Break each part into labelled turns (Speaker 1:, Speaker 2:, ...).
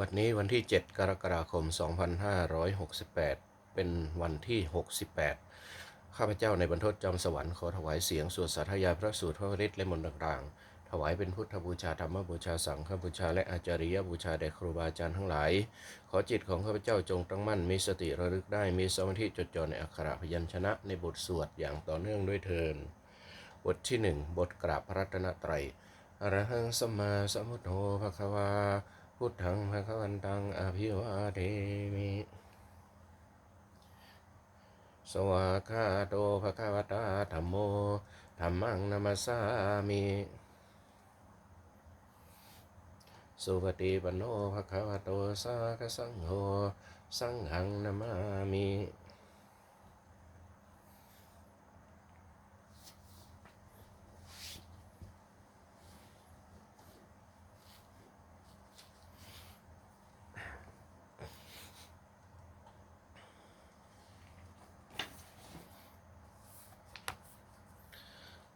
Speaker 1: บัดนี้วันที่ 7 กรกฎาคม 2568 เป็นวันที่ 68 ข้าพเจ้าในบรรทดจอมสวรรค์ขอถวายเสียงสวดสาธยายพระสูตรพระวริตและมนต์ต่างๆ ถวายเป็นพุทธบูชาธรรมบูชาสังฆบูชาและอาจาริยบูชาแด่ครูบาอาจารย์ทั้งหลาย ขอจิตของข้าพเจ้าจงตั้งมั่นมีสติระลึกได้มีสมาธิจดจ่อในอักขระพยัญชนะในบทสวดอย่างต่อเนื่องด้วยเทินบทที่หนึ่งบทกราบพระรัตนตรัยอรหังสัมมาสัมพุทโธภควา พุทธังพระควันตังอภิวาเทมิ สวาคาโตพระควตาธรรมโมธรรมังนามสสามิ สุปฏิปันโนภควโตสากสังโฆ สังหังนามามิ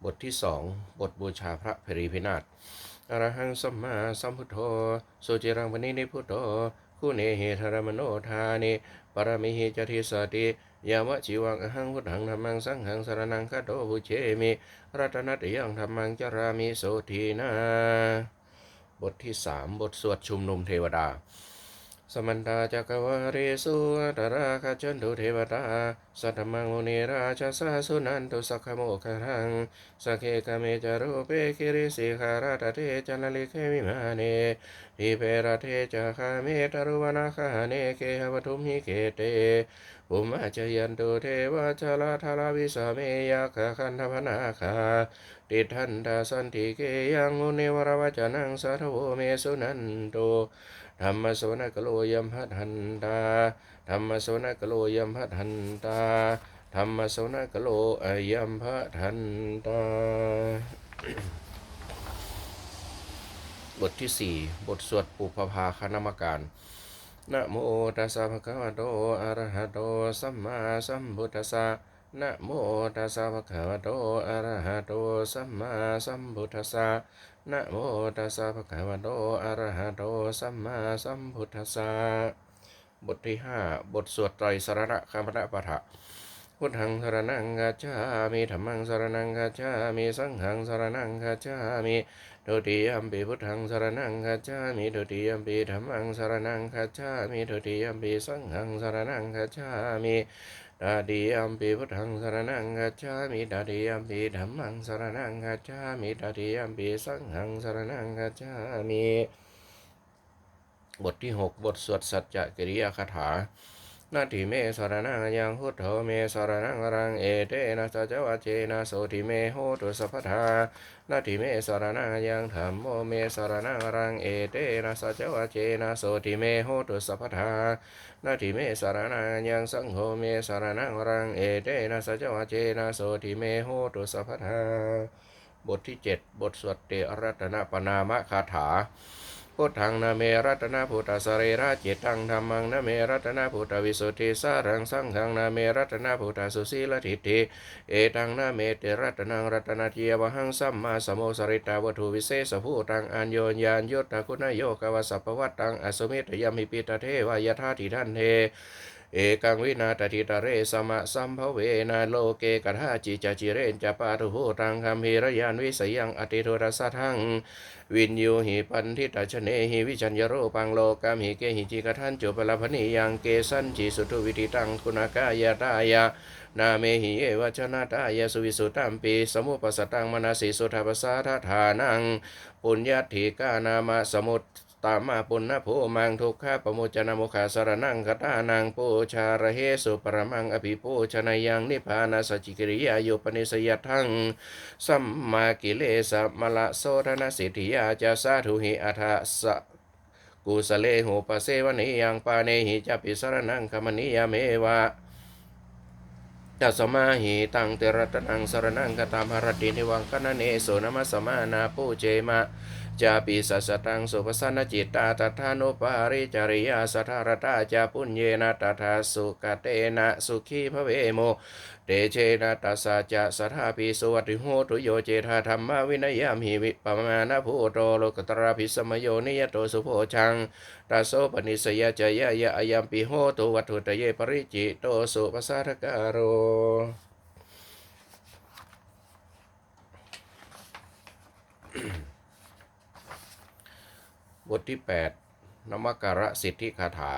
Speaker 1: บทที่สองบทบูชาพระพรีพินาศอรหังสัมมาสัมพุทโธสุจิรังวณินิพุทโธคุเนหิธรมโนทานิปรมิหิจทิสติยามะจิวังอหังพุทธังธรรมังสังฆังสรนังคโตบุเชมิรัตนัตยังธรรมังจารามิโสทีนาบทที่สามบทสวดชุมนุมเทวดา สมันตาจักวาเรสุตราคาจันตุเทวตาสัตมังมุนีราชสาสุนันตุสักขโมคารังสักเคกเมจารุเปคิริสิขาราตเทจันลิเคมิมาเนทิเปรเทจาคาเมตรุวนาคาเนเคหวทุมหิเคเตภูมาจยันตุเทวจาลาทาราวิสเมยาคคันธพนาคาติทันตาสันติเกยังมุนิวรวจนังสัทโวเมสุนันโต ธรรมโสนกโลยัมพัทันตาธรรมโสนกโลยัมพัทันตาธรรมโสนกโลอยัมพัทันตา บทที่สี่บทสวดปุพพาคณมการนะโมตัสสะภะคะวะโตอะระหะโตสัมมาสัมพุทธัสสะนะโมตัสสะภะคะวะโตอะระหะโตสัมมาสัมพุทธัสสะ นะโมตัสสะภะคะวะโตอะระหะโตสัมมาสัมพุทธัสสะบทที่ห้าบทสวดไตรสรณะคำพระปะทะพุทธังสรนังกัจฉามิธัมมังสรนังกัจฉามิสังฆังสรนังกัจฉามิทุติยมปิพุทธังสรนังกัจฉามิทุติยมปิธัมมังสรนังกัจฉามิทุติยมปิสังฆังสรนังกัจฉามิ ตาติยมปิพุทธังสรนังกัจฉามิตาติยมปิธรรมังสรนังกัจฉามิตาติยมปิสังฆังสรนังกัจฉามิบทที่หกบทสวดสัจจะกิริยาคาถา นาทิเมสรนังยังพุทโธเมสรนังรังเอเตนะสัจวัจเจนะโสทิเมโหตุสัพพทานาทิเมสรนังยังธรรมโมเมสรนังรังเอเตนะสัจวัจเจนะโสทิเมโหตุสัพพทานาทิเมสรนังยังสังโฆเมสรนังรังเอเตนะสัจวัจเจนะโสทิเมโหตุสัพพทาบทที่เจ็ดบทสวดเตรัตนปนามะคาถา พุทธังนาเมรัตนาพุทธสรีระจิตตังธรรมังนาเมรัตนาพุทธวิสุทธิสารังสังฆังนาเมรัตนาพุทธสุสีลทิฏฐิเอตังนาเมเตรัตนังรัตนาเทียวหังสัมมาสมโมสริตาวัตถุวิเศษภูตังอัญโยญญาณยุตตะคุณโยกวสัพพวัตตังอสมิตยามิปิตเทวายธาติทันเท เอกังวินาตติตาเรสมะสัมภเวนาโลเกกัทาจิจจิเรนจปาตุโหตังคัมภีรยานวิสยังอติโทรสัทังวินยูหิปันทิตาชเนหิวิจัญญโรปังโลกามหิเกหิจิกทันจุปลพนิยังเกสันจิสุทุวิติตังคุณากายตายานาเมหิเอวชนะตายสุวิสุตัมปีสมุปสตังมนาสิสุทธปสาทธานังปุญญาธิกานามาสมุต ตามาปุณณโภมังทุกขะปโมจนะโมคาสรนังคตานังปูชาระเหสุปรมังอภิปูชนายังนิพพานาสจิกิริยาโยปนิสยทังสัมมากิเลสมละโสธนสิทธิยาจะสาธุหิอัฏฐสะกุสเลหูปเสวนิยังปาเนหิจปิสรนังคมนิยเมวะจัสมาหิตังเตระตนังสรนังกตามหรตินิวังคณเนโสนมัสสมานาปูเจมะ จาปิสัสตังสุปสันจิตตาตถานุปาริจริยาสัทธารตาจาปุญเยนะตถาสุกเตนะสุขีภเวโมเตเชนะตัสสะจะสัทธาปิสวัติโหตุโยเจธาธรรมวินัยยามหิวิปมาณภูโตโลกตระพิสมโยนิยโตสุโพชังตัสโสปนิสยจยะยะอายัมปิโหตุวัตถุตเยปริจิโตสุปสาทการโร บทที่ 8นมการะสิทธิคาถา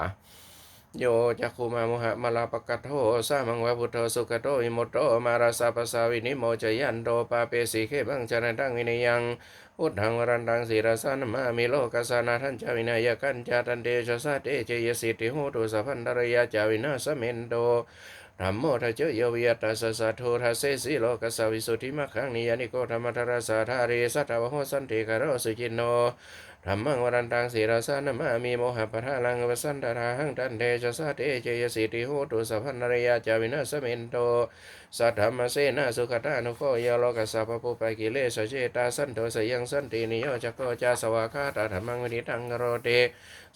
Speaker 1: โยจักคุมามุหะมาลาปกัตโทสามังวะพุทโธสุขโตอิโมโตมาราสาปสาวินิโมจยันโตปาเปสีเคบังจานันตังวินยังพุทธังวรันตังสีรสานมามิโลกัสานาทันจาวินายกันจาตันเดชสะเตเจยสิทธิโหตุสัพพันตรยาจาวินาสเมนโตธรรมโมทัจเจโยวิยตัสสะสะโททัสเสสีโลกัสวิสุทธิมัคคังนิยานิโกธรรมทรสาธาริสัตวะโหสันติกะโรสุจินโน ธรรมังวรันตังสีราสานมามีโมหะปะทาลังวสันตราหังตันเทชะสะเตเจยสิติโหตุสัพพันนรยาจาวินาสเมนโตสัทธรรมเสนาสุขตานุโคยโลกัสสะปะปุปะกิเลสเจตาสันโตสยังสันตินิโยจักโกจาสวากาตาธรรมังวินิตังโรเต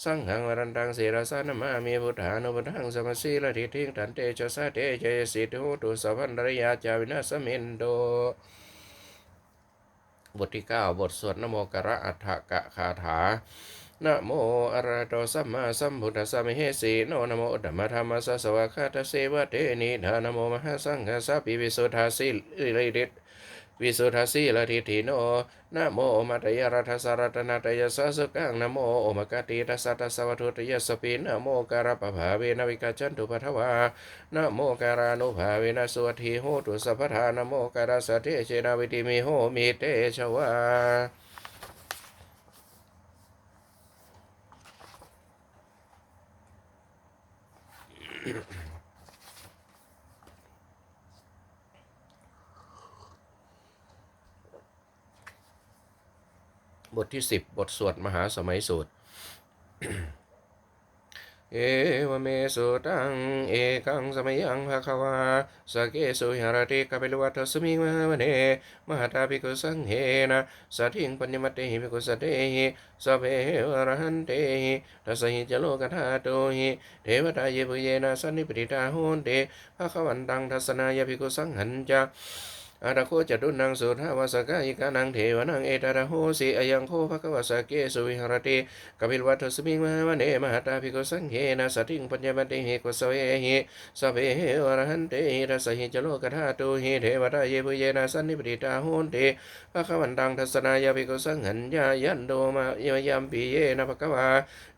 Speaker 1: สังฆังวรันตังสีราสานมามีพุทธานุพุทธังสมสีละทิทิงตันเตชะสะเตเจยสิติโหตุสัพพันนรยาจาวินาสเมนโต บทที่ 9 บทสวดนโมกระอัฏฐกะคาถานะโมอะระโตสัมมาสัมพุทธัสสะมเหสีโนนะโมธัมมะธรรมสสวะคาตเสวะเตนิธานโมมหาสังฆสสปิวิสุทธาสิลิริต วิสุทธาสีลทิทิโนนะโมมัตยรัตสารตนาตยสสกังนะโมโอมกติตัสสะตัสสะวัตถุตยสปินะโมการะปะภาเวนวิกาจันตุปัทวานะโมการานุภาเวนะสวัสดีโหตุสัพพทานะโมการาสะเทเชนาวิติมิโหมิเตชวา บทที่ 10 บทสวดมหาสมัยสูตร เอวเมสุตัง เอกังสมัยยังภะคะวาสเกสุหารติกะเปลวัตสมิงมหาวเนมหาตาภิกขุสังเฮนะสัทิงปัญญมตเตหิภิกขุสเตหิสเพวรหันเตหิทัสหิจโลกธาโตหิเทวตาเยปุเยนะสันนิปติตาโหนเตภะคะวันตังทัสสนายภิกขุสังหันจา อาตะโคจตุนังสุทาวสกายกานังเทวนังเอตระโหสิอยังโคภควสเกสุวิหรติกปิลวัตถสมิงมหาวเนมหาตาภิกขุสังเฮนะสติงปัญญมัตติหิกุสเวหิสพเพวรหันเตหิทัสหิจโลกธาตุหิเทวตาเยปุเยนะสันนิปติตาโหนเตภควันตังทัสสนายภิกขุสังหันญายันโดมายมยัมปิเยนะภควา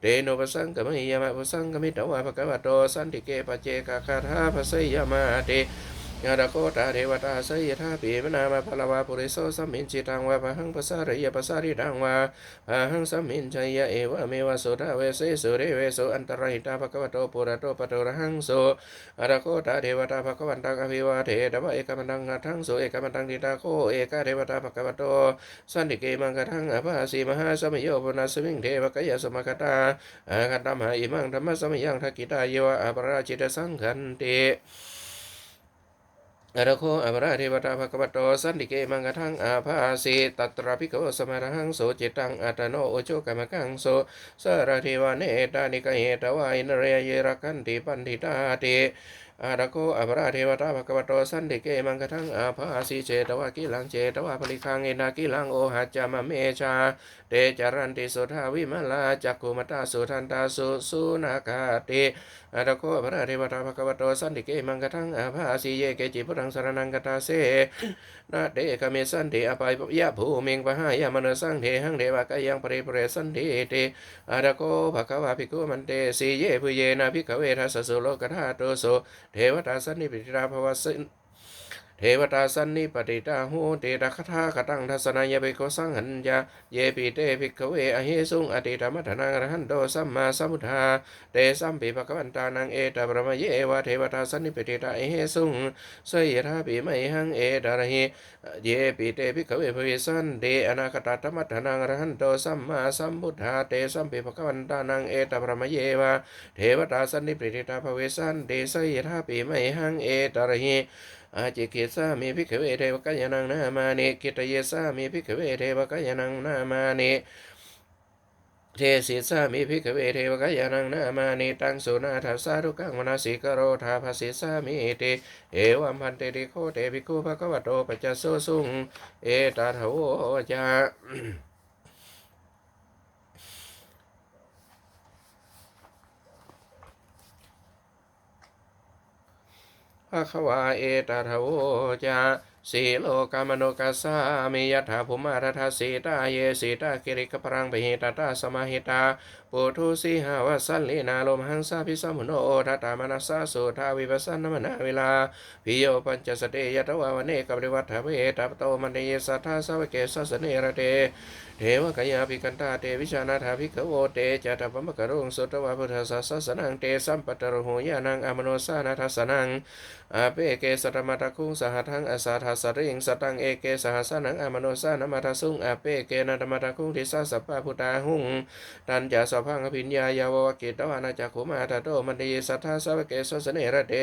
Speaker 1: เตโนปสังกมิยามะปสังกมิตวะภควะโตสันติเกปเจกะคาถาภสยามาเต ยาดาโคตาเทวตาสยทาปีมนามาพลาวาปุริโสสัมมินจิตังวะพหังปสาริยปสาริดังวะพหังสัมมินชัยยะเอวะเมวะสุทาเวเสสุเรเวสุอันตรหิตาภควโตปุระโตปะโตระหังโสอาดาโคตาเทวตาภควันตังอภิวาเทตวะเอกมันตังหัทังโสเอกมันตังทิตาโคเอกาเทวตาภควโตสันติเกมังกทังอภาสีมหาสมโยปนัสมิงเทวกยสมคตาอาคัตตมหาอิมังธรรมสมยังทักกิตาเยวะอปราชิตสังขันติ อระโคอภราเทวตาภควโตสันติเกมังกทังอาภาสีตัตระภิกขวสมารหังโสจิตังอัตโนโอโชกรรมกังโสสารเทวเนตานิกเหตวายนเรยเยรักันติปันติตาติ อาระโกอภราเทวตาภควโตสันติเกมังกทังอาภาสีเจตวากิลังเจตวาปริคังเอนากิลังโอหัจจามเมชาเตจารันติสุทาวิมลาจักขุมตาสุทันตาสุสุนาคาติอาตะโคพราเทวตาภควโตสันติเกมังกทังอาภาสีเยเกจิพุทังสารนังกตาเสนาเดกเมสันเดอภัยยะภูมิงปะหายามนสังเทหังเดวกายังปริปเรสันติเตอาตะโกภควาภิกขุมันเตสีเยภุเยนะภิกขเวทัสสุโลกธาตุโสเทวตาสันนิปิตาภวสิน เทวตาสันนิปติตาหูเตระคาถาคตังทัสนายเบโกสังหันยาเยปิเตภิกขเวอเหสุงอติธรรมทนังอรหันโตสัมมาสัมพุทธาเตสัมปิภควันตานังเอตปรมเยวะเทวตาสันนิปติตาอเหสุงสยทาปิไมหังเอตระหิเยปิเตภิกขเวภวิสันเตอนาคตธรรมทนังอรหันโตสัมมาสัมพุทธาเตสัมปิภควันตานังเอตปรมเยวะเทวตาสันนิปติตาภเวสันเตสยทาปิไมหังเอตระหิ อาจิกิสามิภิกเวเทวกายนังนามานิกิตเยสามิภิกเวเทวกายนังนามานิเทศิสามิภิกเวเทวกายนังนามานิตังสุนาทัสสาทุกังมนาสิกโรธาภสิสามิติเอวัมพันเตติโคเตภิกขุภะคะวะโตปัจจโสสุงเอตาทโวจา อควาเอตาทโวจาสีโลกามโนกัสสามิยถาภูมาทัทธสีตาเยสีตากิริกปรังปหิตตาสมาหิตา ปุถุสีหาวัสันลีนาลมหังสาพิสัมมุโนทัตตามนัสสาสุทาวิปัสสนมนาเวลาพิโยปัญจสเตยตวาวเนกับริวัฏเวตัปโตมันเยสัทธาสวเกสัสเนระเตเทวกยาภิกันตาเตวิชานาถาภิกขโวเตจัตตปมกรุงสุตวาพุทธสัสสนังเตสัมปัตตรโหยานังอมโนสานาทัสสนังอาเปเกสัตมัตคุงสหทังอสาทัสริงสตังเอเกสหัสนังอมโนสานมัทสุงอาเปเกนัตมัตคุงทิสาสัพพะพุตาหุงตันจาสพังอภิญญายาววกิตวานาจักขุมาตโตมันดยสัทธาสวเกสสเนระเต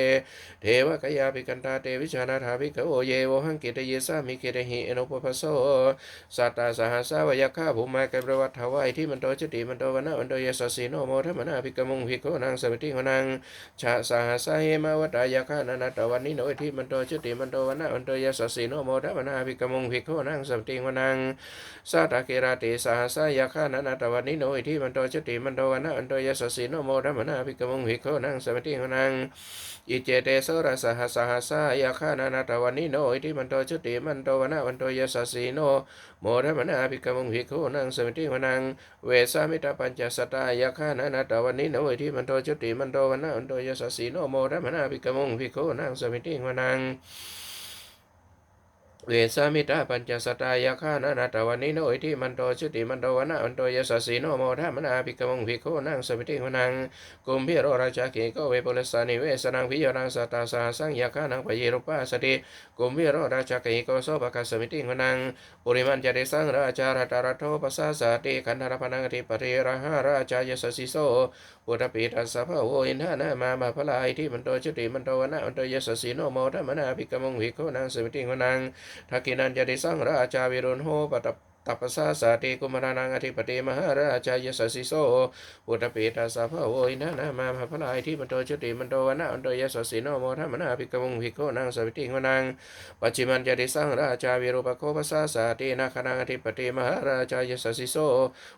Speaker 1: เทวกยาภิกันตาเตวิชานาถาภิกขโวเยวหังกิตเยสามิกิตหิอนุปปโสสัตตาสหัสาวยาข้าภูมิกันประวัติถวายที่มันโตจติมันโตวนะวันโตยสสีโนโมธมนาภิกมุงภิกขุนางสมิติขนางชาสหัสาเหมาวตายาข้านานาตวันนี้โนที่มันโตจติมันโตวนะวันโตยสสีโนโมธมนาภิกมุงภิกขุนางสมิติขนางสัตตาเกราติสหัสสายาข้านานาตวันนี้โนที่มันโตจติมันโตวันนะวันโตยสสสีโนโมธรรมนาภิกมุงภิกขุนางสมิติขนางอิเจเตโสรสหัสหัสายาข้านานาตวันนี้โนที่มันโตจติมันโตวันนะวันโตยสสสีโนโมธรรมนาภิกขุงภิกขุนังสมิติวนังเวสามิตาปัญจสตายาคานานาตวันนี้นเวทิมันโตจุติมันโตวันนะอันโตยสสสีโนโมธรรมนาภิกขุงภิกขุนังสมิติวนัง เวสามิตาปัญจสตายาคานานาตวันนี้นเวทิมันโตจุติมันโตวนนะอันโตยสสสีโนโมธรรมนาภิกขุงภิกขุนังสมิติวนังกุมพิโรราชาเกโกเวปุลสานิเวสนังพิยนังสตาสาสังยาคานังปเยรุปาสติกุมวิโรราชาเกโกโสภคัสสมิติวนังปุริมันจะได้สร้างราชาราตารัโทปัสสาสติขันธารพนังอธิปริราหาราชายสสิโสปุถปีตัสสะพะโวอินทานามามาพลายที่มันโตจุติมันโตวนะมันโตยสสิโนโมธรรมนาภิกมงวิกโคนังสมิติวนังทักกินันจะได้สร้างราชาวิรุณโหปต ตัปปสาสาติกุมารนังอธิปติมหาราชายสสิโสปุถปีตัสสะพะโวอินทานามามาพลายที่มันโตจุติมันโตวนะมันโตยสสิโนโมธรรมนาภิกมงวิกโคนังสมิติงวนังปัจจิมันจะได้สร้างราชาวิรูปโคภาษาสาตินาคณาธิปติมหาราชายสสิโส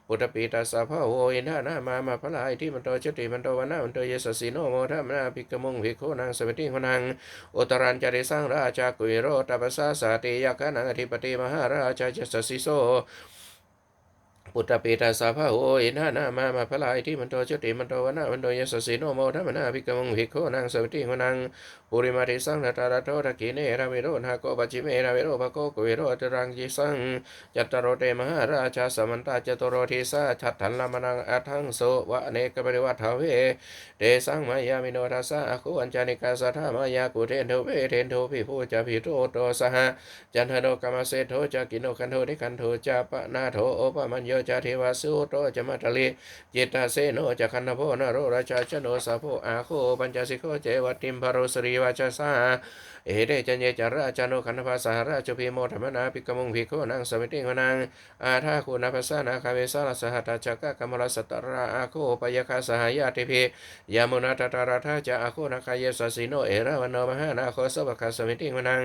Speaker 1: ปุตปีตัสสะพะโวอินทานามามาพลายที่มันโตจติมันโตวนนามันโตยสสิโนโมธรรมนาภิกมุงภิกขุนังสมิติขนังอุตรันจะได้สร้างราชากุยโรตปัสสาสาติยาคณาธิปติมหาราชายสสิโส og ปุตตปีตาสาภาโออินานามามาพลายที่มันโตจติมันโตวนามันโตยสสิโนโมธรรมนาภิกมุงภิกขุนังสมิติขนังปุริมาทิสังนาตาราโตตะกิเนราวิโรธาโกปัจิเมราวิโรภโกกุวิโรตรังยิสังจัตตโรเตมหาราชาสมันตาจตุโรทิสาชัตถันลามนังอัทังโสวะเนกปริวัฏเวเตสังมายามิโนทัสสะอคุอัญจานิกาสัทธามายากุเทนโทเวเทนโทพิภูจาพิโตโตสหจันทโนกามเสโทจากิโนคันโทนิคันโทจาปะนาโทโอปะมัญโยจาเทวาสุโตจมัตตลีจิตตาเสโนจะคันโพนโรราชาชโนสาโพอาโคปัญจสิโคเจวัติมภโรสรีวาชาสาเอเดจันเยจาราจานุคันธภาสหราชพีโมธรรมนาภิกมุงภิกขุนังสมิติขนังอาทาคุณภัสานาคาเวสาลสหัตจักกะกมลสัตตราอาโคปยคาสหายาติภิยามุนาตตาราธาจะอาโคนาคายสสิโนเอราวันโนมหานาโคสวะคาสมิติขนัง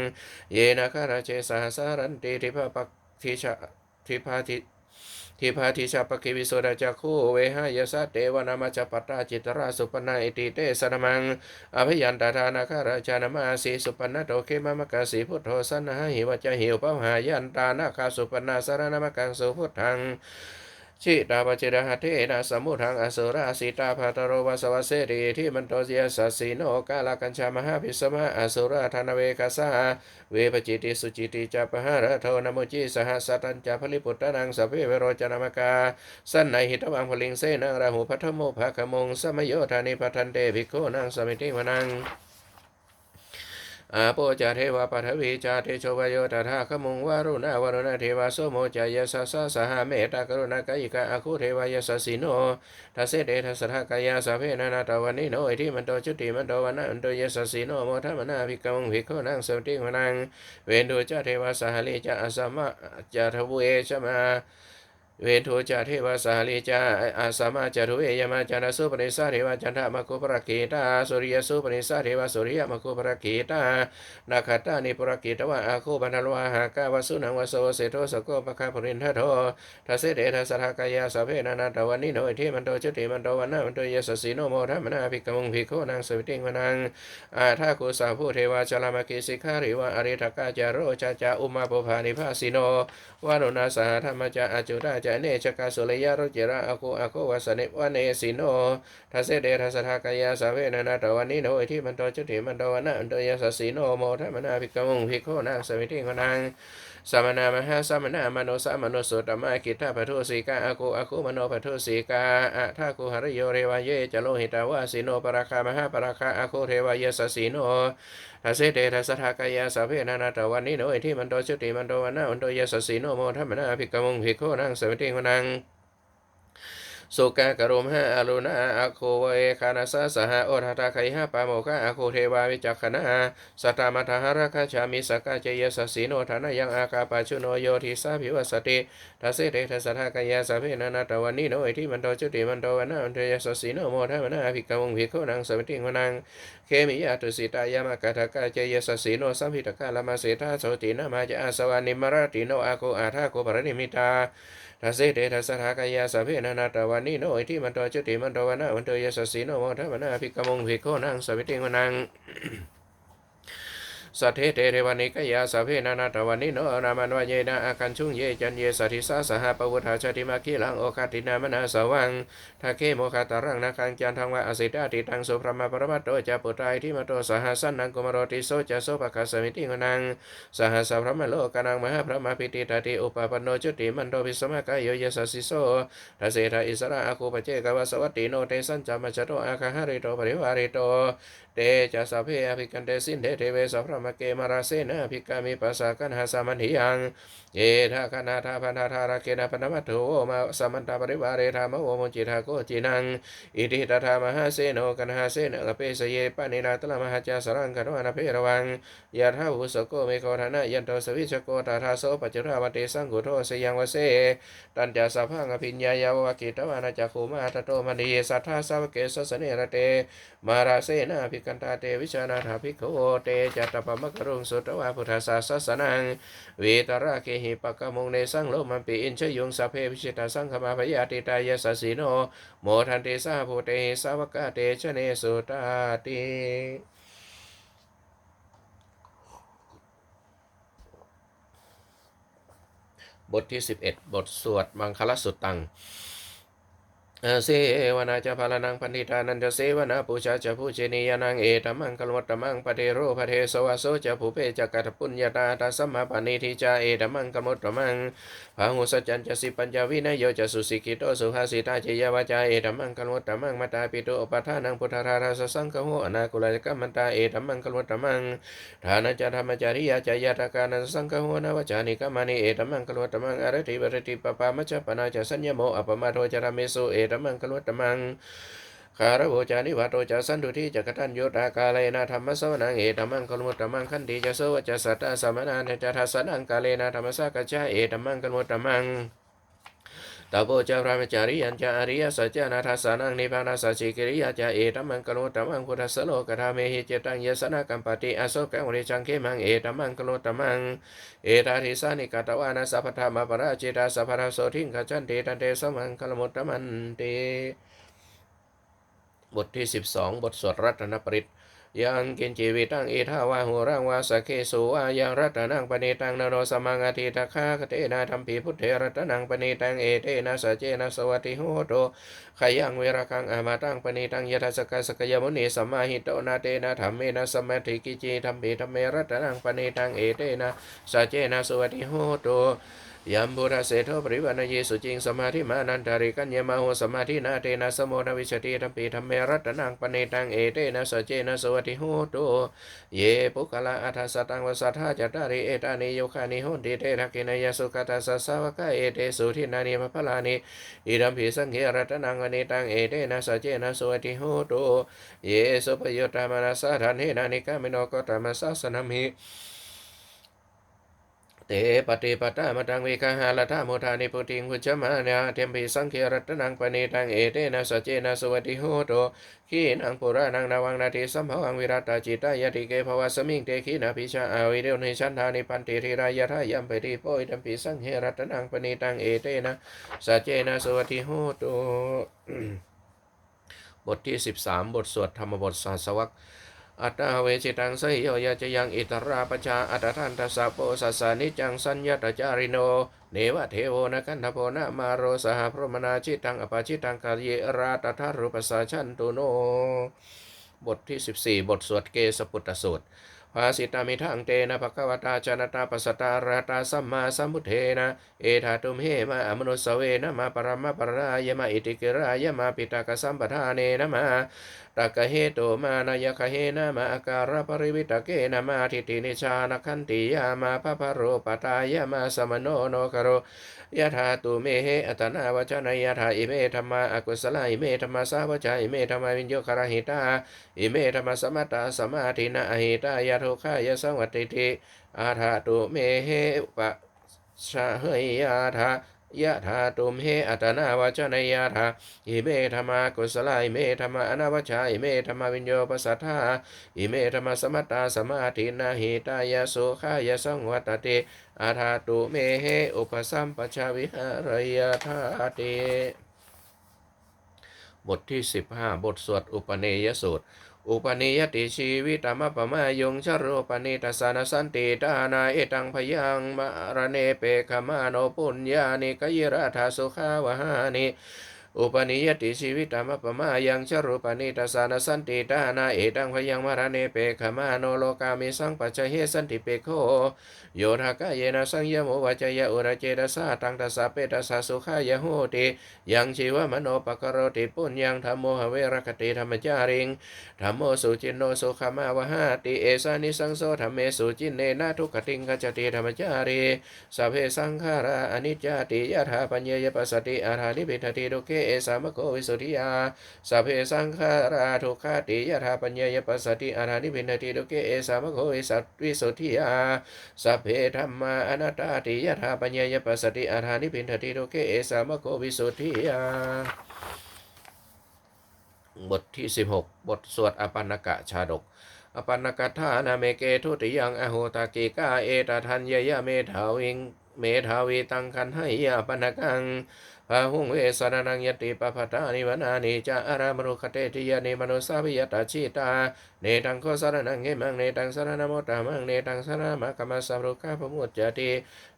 Speaker 1: เยนาคาราเจสหสารันติทิภปักทิชะทิพาทิ ทิพาทิชาปกิวิโสดาจักคูเวหายสัตเตวนามาจปัตตาจิตราสุปนาอิติเตสนมังอภิยันตาธานาคาราชานามาสีสุปนาโตเคมามกาสีพุทโธสันหาหิวจจะหิวปะหายันตานาคาสุปนาสารนามกังสุพุทธัง ชิตาปจิระหะเทนะสมุทังอสุราสีตาภาตโรวาสวสเสรีที่มันโตเสียสัสีโนกาลกัญชามหาพิสมะอสุราธนเวกัสาเวปจิติสุจิติจัปหาระโทนโมจิสหัสตัญจพลิปุตตนังสพเพเวโรจนามกาสันในหิตวังพลิงเสนังราหูพัทโมภะขมงสมโยธานิพัทันเตภิกขุนังสมิติวนัง อาโปจาเทวปัทวีจาเทโชวโยตถาคมุงวารุณาวรุณเทวาโสโมจายสัสสหเมตากรุณากายิกาอาคุเทวายสัสสิโนทัสเสเดทัสสะกายาสาเพนานาตวันนิโนอิทิมันโตจุติมันโตวันนะอันโตยสัสสิโนโมทัมนาภิกขงภิกขนังสมติวนังเวนโดจาเทวาสหลิจาอสัมมะจาทเวชมา เวทุจาเทวสาลีจาอาสามาจารุเอยมาจานาสุปนิสาเทวจันทามกุปรกีตาสุริยสุปนิสาเทวสุริยมกุปรกีตานาคตานิปรกีตวะอาคูบันทลวาหากาวสุนังวโสเสโทสโกปะคาปรินทโททัสเสเดทัสทากายาสเพนานาตวันนิโนอิทิมันโตจุติมันโตวันนามันโตยสสีโนโมทัมนาภิกขมุงภิกขุนางสวิติงวนังอาทาคุสาผู้เทวาจลามกิสิกขาริวะอริทกาจาโรจาจาอุมาปภานิภาสิโนวารุณาสหธรรมจาอจุราจาเนชกาสุริยรุจิระอาคูอาคูวาสเนวะเนสิโนทัสเสเดทัสทากายาสเวนานาตวันนิโนอิทิมันโตจุติมันโตวันนามันโตยสสีโนโมทัมนาภิกขมุงภิกขุนาสวิติงวนัง สมณามหาสมณามโนสมโนสุตมะกิทาปทุสีกาอากูอากูมโนปทุสีกาอะทากูหริโยเรวายเยจโลหิตาวาสิโนปราคามหาปราคาอาคูเทวายสสีโนทัสเสเตทัสทากายาสพเพนานาตวันนิโนอิทิมันโตชุติมันโตวันนาอันโตยสสีโนโมทัมนาภิกขมุงภิกขุนังสมิติงวนัง สุกากรุมหะอรุณาอาโคเวคานาสะสหโอทัตาไคหะปาโมคะอาโคเทวาวิจักขณาสัตตามัทหราคาชามิสกาเจยสสีโนธนายังอากาปาชุโนโยทิสาภิวสติทัสเสเตทัสสะทากายาสัพเพนานาตวันนิโนอิทิมันโตจุติมันโตวันนามันโตยสสีโนโมทัมนาภิกขมงภิกขุนังสวิติงวนังเคมิยาตุสิตายามากาทากาเจยสสีโนสัมพิตกาลมาเสธาโสตินามาจะอาสวานิมราติโนอาโกอาทาโกปรนิมิตา ทัสเสเตทัสสะทากายาสัพเพนานาตวันนิโนอิทิมันโตจุติมันโตวันนามันโตยสสีโนโมทัมนาภิกขมงภิกขุนังสวิติงวนัง สัทเทเทเรวนิกยาสัพเพนานาตวันิโนนามันวะเยนะอาคันชุงเยจันเยสัทิสาสหปวุฒาชติมาคีลังโอคาตินามนาสวังทาเคโมคาตารังนาคังจันทังวะอสิตาติตังสุพรหมปรมัตโตจะปุตายที่มาโตสหัสสันนังกุมารติโสจะโสปะคาสมิติงนังสหัสพระมโลกนังมหาพระมาพิติตติอุปปันโนจุติมันโตภิสมะกายโยยสัสสิโสทัสเสทาอิสระอาคูปเจกวะสวัตติโนเตสัญจามจโตอาคาหาริโตปริวาริโต เตจะสัพเพอภิกันเตสินเทเทเวสัพพะมะเกมาราเสนะภิกามิปัสสะกันหาสามันหิยังเยทาคณาทาพันธาธาราเกนะปนมัตโถมาสมันตาปริวาเรธามโอมจิทาโกจินังอิทิตถามหาเสโนกันหาเสนกเปสเยปานินาตละมหาจาสรังกันวานาเพรวังยะทาหุสโกเมโกธนะยันโตสวิชโกตาทาโสปัจจุราวเตสังกุโทสยังวเสตันจะสัพพังอภิญญายาวกิตวานาจักขุมาตโตมณีสัทธาสาวเกสสเนระเตมาราเสนาภิกันตาเตวิชานาถาภิกขโอเตจัตตปมกรุงสุตวาพุทธาสาสสนังเวตระเกหิปะกะมงเนสังโลมันปิอินชยุงสัพเพวิชิตาสังขมาพยาติตายสสีโนโมทันเตสาภูเตสาวกาเตชเนสุตาติบทที่ 11 บทสวดมังคลสุตตัง เสวนาจะพานังพันธิตานันจะเสวนาปูชาจะผู้เจนียนังเอตมังกลมตตมังปะเทโรปะเทสวะโสจะผู้เปจักัตปุญญาตาตาสัมมาปานิทิจาเอตมังกลมตตมังพาหุสัจจันจะสิปัญจวินโยจะสุสิกิโตสุภาสิตาเจยวาจาเอตมังกลมตตมังมาตาปิโตอุปทานังพุทธาราสสังฆโหอนาคุลกัมมันตาเอตมังกลมตตมังฐานะจะธรรมจาริยาจายาตกานัสสังฆโหนวจานิกามานิเอตมังกลมตตมังอรติบรติปปามัจจปนาจะสัญญโมอปมาโทจาราเมสุเอตมังกลมตตมังคารโบจานิวัตโตจะสันตุทิจักตันโยตากาเลนะธรรมสวนังเอตมังกลมุตตมังขันติจะโสวจะสัตตะสมนาเนจะทัสสนังกาเลนะธรรมสกัจจาเอตมังกลมุตตมัง ตาโพจะพระมจาริยันจะอริยสัจจานาทัสสนังนิพพานาสัจจิกิริยาจะเอตมังคลตตมังพุทธสโลกธรรมเมหิเจตังยสนากัมปติอโศกังวริจังเขมังเอตมังคลตตมังเอตาทิสานิกาตวานาสัพพธรรมปราจิตาสัพพะโสทิงขจันเตตันเตสมังคลมุตตมันเตบทที่ 12 บทสวดรัตนปริต ยังกินจีวิตังเอทาวาหูรังวาสเคสุวายังรัตนังปณิตังนโรสมังอธิตคาคเตนาธรรมปีพุทเทรัตนังปณิตังเอเตนะสะเจนะสวัติโหโตขยังเวรคังอามาตังปณิตังยทัสกสกยมุนีสัมมาหิโตนาเตนะธรรมเมนะสมมาธิกิจีธรรมปีธรรมเมรัตนังปณิตังเอเตนะสะเจนะสวัติโหโต ยัมบุระเสโทปริวันเยสุจิงสมาธิมานันทาริกัญญมาโหสมาธินาเตนะสมโมนวิชติธรรมปีธรรมเมรัตนังปเนตังเอเตนะสเจนะสวัติโหตุเยปุคละอัฏสตังวสัทธาจตาริเอตานิโยคานิโหติเตทักินายสุขตัสสสาวกะเอเตสุทินานิมะพลานิอิดัมภิสังเขรัตนังวเนตังเอเตนะสเจนะสวัติโหตุเยสุปยุตตามานาสาทันเฮนานิกามิโนกตามสาสนามิ เตปฏิปตามตังวิคหาลธาโมทานิพุติงุจมานาเทมปิสังเขรัตนังปณิตังเอเตนะสเจนะสวัติโหโตขีนังปุรานังนาวังนาทิสัมภวังวิรัตาจิตายติเกภวะสมิงเตขีนาพิชาอาวิเดวนิชันทานิพันติริรายะทายัมปติโพยดัมปิสังเขรัตนังปณิตังเอเตนะสเจนะสวัติโหโตบทที่ 13 บทสวดธรรมบทสาสวัก อัตตาเวชิตังสยโยยจะยังอิตราปชาอัตทันตสสะโปสัสสานิจังสัญญาตจาริโน เนวะเทโวนะกันทโพนะมาโรสหพรมนาชิตังอปาชิตังกาเยราตถารุปสาชันตุโน บทที่ 14 บทสวดเกสปุตตสูตรภาสิตามิทังเตนะภควตาจนตาปสตาราตาสัมมาสัมพุทเทนะ เอธาตุมเหมาอมนุสเวนะมาปรมะปรายมาอิติกิรายมาปิตากสัมปทาเนนะมา ตากะเหโตมานายคเหนะมาอาการปริวิตเกนะมาทิตินิชานคันติยามาปะพะโรปตายามาสมโนโนกโรยะธาตุเมเหอัตนาวจนะยะธาอิเมธรรมาอกุศลอิเมธรรมาสาวจาอิเมธรรมาวิญโยคารหิตาอิเมธรรมาสมัตตาสมาธินะอหิตายะทุขายะสังวัติติอาธาตุเมเหปะสะเฮยยาธา ยะธาตุมเหอัตนาวจนยาธาอิเมธรรมากุศลาอิเมธรรมาอนาวชาอิเมธรรมาวิญโยปสัทธาอิเมธรรมาสมัตตาสมาธินาหิตายะโสขายะสังวัตติอาธาตุเมเหอุปสัมปชาวิหารยะธาติบทที่ 15 บทสวดอุปเนยสูตร อุปนิยติชีวิตมะปะมายงชรูปนิตัสานสันติตานาเอตังพยังมารเนเปขมาโนปุญญานิกยิราธาสุขาวหานิอุปนิยติชีวิตามะปมายังชรูปนิตัสานสันติตานาเอตังพยังมารเนเปขมาโนโลกามิสังปัจจเฮสันติเปโค โยธากาเยนะสังยโมวัจยะอุระเจตสาตังตัสสเปตัสสะสุขายโหติยังชีวมโนปกรติปุญญังธรรมโมหเวรคติธรรมจาริงธรรมโมสุจินโนสุขมาวหาติเอสานิสังโสธรรมเมสุจินเนนะทุกขติงกัจติธรรมจารีสัพเพสังขาราอนิจจติยถาปัญญยปัสสติอาหานิพิทติทุกเกเอสามโควิสุทธิยาสัพเพสังขาราทุกขติยถาปัญญยปัสสติอาหานิพิทติทุกเกเอสามโควิสัตวิสุทธิยาสัพเพธรรมาอนัตตาติยถาปัญญยปัสสติอาหานิพินทติโลเกเอสามะโควิสุทธิยาบทที่ 16 บทสวดอปันกะชาดก อปันนกถานาเมเกทุติยังอโหตากิกาเอตทันยยะเมธาวิงเมธาวีตังคันให้ยาปนกัง พาหุงเวสรนังยติปปทานิวนานิจารามรุคเตติยานิมนุสาวิยตาชิตาเนตังโคสารนังเงมังเนตังสารนโมตามังเนตังสารมะกรรมสัมรุกาพมุจจติ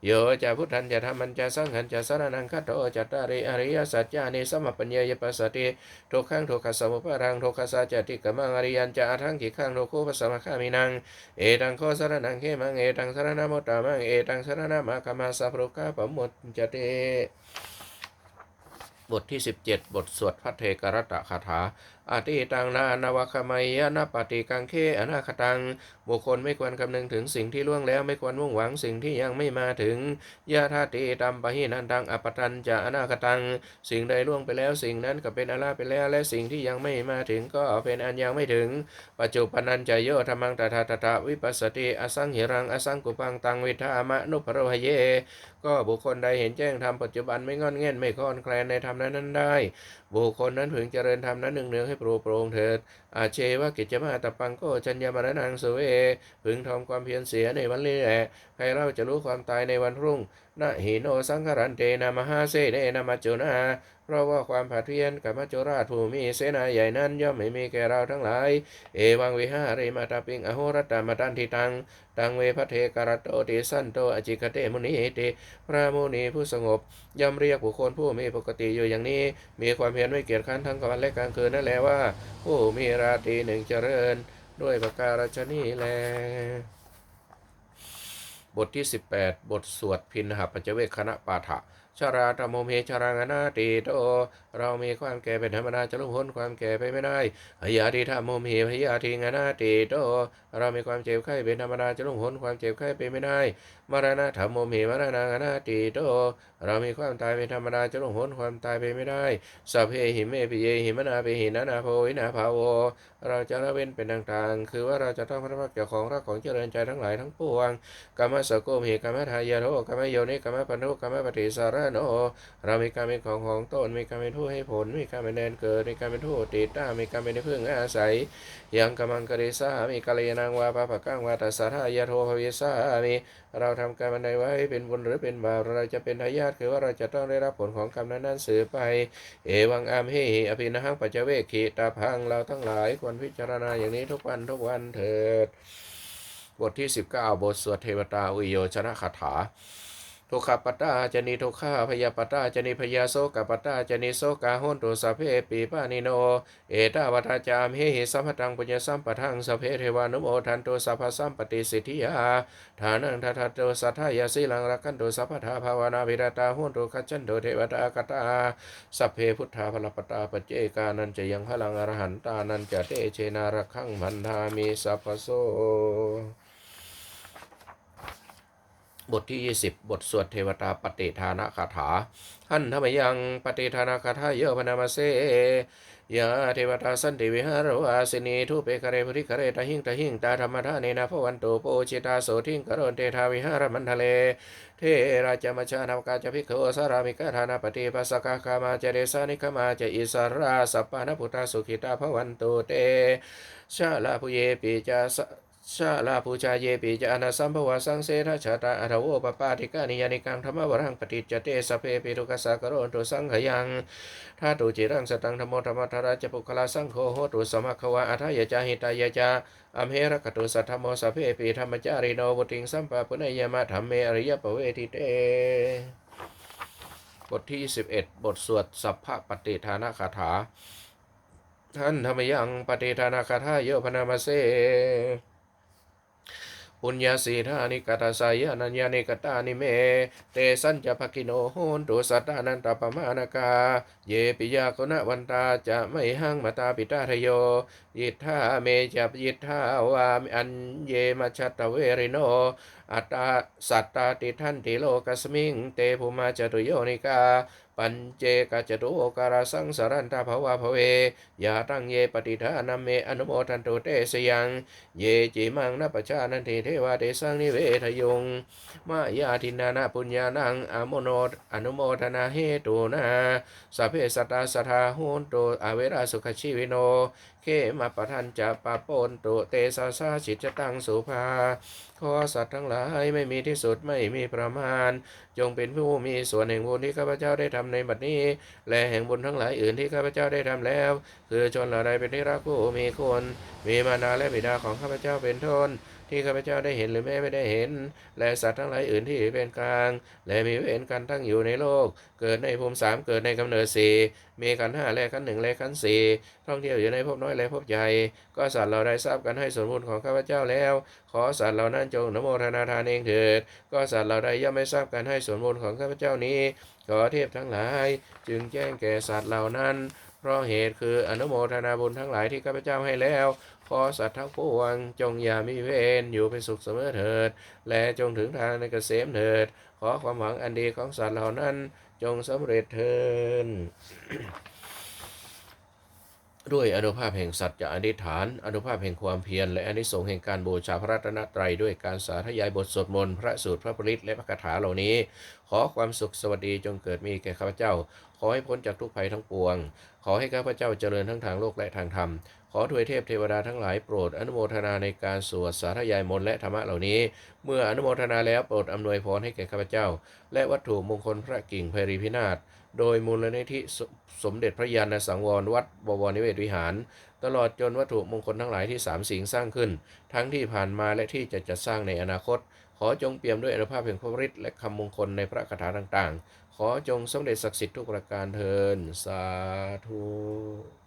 Speaker 1: โยจะพุทธันจะธรรมันจะสังหันจะสารนังคัตโตจัตตาริอริยสัจจานิสมปัญญยปัสสติทุกขังทุกขสมุปารังทุกขสัจจติกมังอริยันจะอาทังกิขังทุกขุปสมะขามินังเอตังโคสารนังเขมังเอตังสารนโมตามังเอตังสารนมะกรรมสัมรุกาพมุจจติ บทที่ 17 บทสวดพระเทกรตะคาถา อาติตังนานวคมัยยนปฏิกังเคอนาคตัง บุคคลไม่ควรคำนึงถึงสิ่งที่ล่วงแล้วไม่ควรมุ่งหวังสิ่งที่ยังไม่มาถึงยาธาติตัมปะหินันตังอปตันจะอนาคตัง สิ่งใดล่วงไปแล้วสิ่งนั้นก็เป็นอลาไปแล้ว และสิ่งที่ยังไม่มาถึงก็เป็นอันยังไม่ถึง ปัจจุปนันจะโยธรรมังตถาตถาวิปัสสติอสังหิรังอสังกุปังตังวิธามะนุปโรหเย ก็บุคคลใดเห็นแจ้งธรรมปัจจุบันไม่งอนเง่นไม่คลอนแคลนในธรรมนั้นนั้นได้ บุคคลนั้นพึงเจริญธรรมนั้นหนึ่งเนืองให้ปรโปรงเถิด อาเชวะกิจมาตปังโกจัญญามรณังสเว พึงทำความเพียรเสียในวันนี้แหละใครเราจะรู้ความตายในวันพรุ่งนะหิโนสังขรันเตนะมหาเสเนนะมาจุนา ราะว่าความผาดเพียรกับมัจจุราชผู้มีเสนาใหญ่นั้นย่อมไม่มีแก่เราทั้งหลาย เอวังวิหาริมาตาปิงอโหรัตตามาตันทิตัง ตังเวพระเทกรตโตติสันโตอจิกเตมุนีติพระมุนีผู้สงบย่อมเรียกบุคคลผู้มีปกติอยู่อย่างนี้ มีความเพียรไม่เกียจคร้านทั้งกลางวันและกลางคืนนั่นแหละว่า ผู้มีราตรีหนึ่งเจริญ ด้วยประการฉนี้แลบทที่ 18 บทสวดพินหปัจเจเวคคณะปาฐะ ชราตโมเมชรางนาติโตเรามีความแก่เป็นธรรมดาจะลุกพ้นความแก่ไปไม่ได้พยาธิธรรมมเมพยาธิงานาติโต เรามีความเจ็บไข้เป็นธรรมดาจะลุกพ้นความเจ็บไข้ไปไม่ได้ มรณะธรรมโมเมมรณะงานาติโต เรามีความตายเป็นธรรมดาจะลุกพ้นความตายไปไม่ได้สัพเพหิเมปิเยหิมนาเปหินานาโพวินาภาโว เราจะละเว้นเป็นต่างๆ คือว่าเราจะต้องพัฒนาเกี่ยวของรักของเจริญใจทั้งหลายทั้งปวงกรรมสโกมหิกรรมทายาโทกรรมโยนิกรรมปนุกรรมปฏิสารโน เรามีการเป็นของของตนมีการเป็นผู้ให้ผล มีการเป็นแดนเกิด มีการเป็นผู้ติดตามมีการเป็นที่พึ่งอาศัย ยังกำมังกริสามีกัลยาณังวาปะปะกังวาตัสสะทายาโทภวิสามีเราทำการบันไดไว้เป็นบุญหรือเป็นบาปเราจะเป็นทายาทคือว่าเราจะต้องได้รับผลของกรรมนั้นๆสืบไป เอวังอามเฮหิอภินะหังปัจเจเวกขีตาพังเราทั้งหลายควรพิจารณาอย่างนี้ทุกวันทุกวันเถิดบทที่ 19 บทสวดเทวตาอุโยชนะคาถา ทุกขปัตตาจนิทุกขาพยาปัตตาจนิพยาโสกปัตตาจนิโสกาโหนตุสัพเพปีปานิโน เอตาวัฏจามเฮหิสัมปตังปุญญสัมปทังสัพเพเทวานุโมทันตุสัพพสัมปติสิทธิยาฐานังทัตตุสัทธายาสิลังรักขันตุสัพพทาภาวนาวิรตาโหนตุคัจจันตุเทวตากตาสัพเพพุทธาพลปตาปเจกานันจะยังพลังอรหันตานันจะเตเชนารักขังพันธามิสัพพโส บทที่ 20 บทสวดเทวตาปฏิทานะคาถาหันธรรมยังปฏิทานคาถาเยอพนามาเสยาเทวตาสันติวิหารวาสินีทุเปคะเรภริคะเรตหิงตหิงตาธรรมทาเนนะพวันโตโปชิตาโสทิงกรนเตทาวิหารมันทะเล เทราจมัชานาวกาจพิกโขสารามิกาธานาปฏิปัสกาคามาจเดสานิคมาจอิสราสัปปานพุทธสุขิตาพวันโตเตชาลาภุเยปิจาส ชาลาภูชาเยปิจานาสัมภวะสังเสทชาตาอัตโวปปาติกานิยานิกังธรรมวรังปฏิจเตสเพปิทุกัสสกโรนตุสังขยังทาตุจิรังสตังธรรมโมธรรมธาราจปุคลาสังโฆโหตุสมัควะอัทายจาหิตายจาอัมเหระกตุสัทธโมสเพปิธรรมจาริโนบุติงสัมปะปุเนยมะธรรมเมอริยปเวทิเตบทที่ 11 บทสวดสัพพะปฏิทานาคาถาท่านธรรมยังปฏิทานาคาถาโยพนามาเซ ปุญญาสีธานิกตาสายานัญญานิกตานิเม เตสัญจะภกิโนโหนตุสัตตานันตปมานากา เยปิยาโกณวันตาจะไม่หังมาตาปิตาทโย ยิทธาเมจับยิทธาวามอันเยมัชตตเวริโน อัตตาสัตตาติทันติโลกัสมิง เตภูมาจตุโยนิกา ปัญเจกจตุโอการาสังสารันตาภวะภเวยาตั้งเยปฏิทานัมเมอนุโมทันตุเตสยัง เยจิมังนปชานันติเทวาเตสังนิเวทยง มายาทินานาปุญญานังอโมโนอนุโมทนาเหตุนาสัพเพสตาสทาโหนโตอเวราสุขชีวิโน เขมาปทันจะปะปนตุเตสาสาชิตจตังสุภา ขอสัตว์ทั้งหลายไม่มีที่สุดไม่มีประมาณ จงเป็นผู้มีส่วนแห่งบุญที่ข้าพเจ้าได้ทำในบัดนี้ และแห่งบุญทั้งหลายอื่นที่ข้าพเจ้าได้ทำแล้ว คือชนเหล่าใดเป็นที่รักผู้มีคนมีมารดาและบิดาของข้าพเจ้าเป็นต้นที่ข้าพเจ้าได้เห็นหรือแม้ไม่ได้เห็น และสัตว์ทั้งหลายอื่นที่เป็นกลาง และมีเวรกันตั้งอยู่ในโลก เกิดในภูมิสามเกิดในกำเนิดสี่มีขันห้าและขันหนึ่งและขันสี่ท่องเที่ยวอยู่ในภพน้อยและภพใหญ่ ก็สัตว์เราได้ทราบกันให้ส่วนบุญของข้าพเจ้าแล้ว ขอสัตว์เหล่านั้นจงอนโมทนาทานเองเถิด ก็สัตว์เราได้ย่อมไม่ทราบกันให้ส่วนบุญของข้าพเจ้านี้ ขอเทพทั้งหลาย จึงแจ้งแก่สัตว์เหล่านั้น เพราะเหตุคืออนุโมทนาบุญทั้งหลายที่ข้าพเจ้าให้แล้ว ขอสัตว์ทั้งปวง จงอย่ามีเวรอยู่เป็นสุขเสมอเถิด และจงถึงทางในเกษมเถิด ขอความหวังอันดีของสัตว์เหล่านั้น จงสำเร็จเถิด ด้วยอนุภาพแห่งสัจจะอธิษฐาน อนุภาพแห่งความเพียร และอนิสงส์แห่งการบูชาพระรัตนตรัยด้วยการสาธยายบทสวดมนต์พระสูตรพระปริตและพระคาถาเหล่านี้ ขอความสุขสวัสดีจงเกิดมีแก่ข้าพเจ้า ขอให้พ้นจากทุกภัยทั้งปวง ขอให้ข้าพเจ้าเจริญทั้งทางโลกและทางธรรม ขอถวยเทพเทวดาทั้งหลายโปรดอนุโมทนาในการสวดสาธยายมนต์และธรรมะเหล่านี้ เมื่ออนุโมทนาแล้วโปรดอำนวยพรให้แก่ข้าพเจ้า และวัตถุมงคลพระกิ่งไพรีพินาศโดยมูลนิธิสสมเด็จพระยาณสังวรวัดบวรนิเวศวิหาร ตลอดจนวัตถุมงคลทั้งหลายที่สามสิงสร้างขึ้น ทั้งที่ผ่านมาและที่จะจัดสร้างในอนาคต ขอจงเปี่ยมด้วยอนุภาพแห่งพระฤทธิ์และคำมงคลในพระคาถาต่างๆขอจงสำเร็จศักดิ์สิทธิ์ทุกประการเทินสาธุ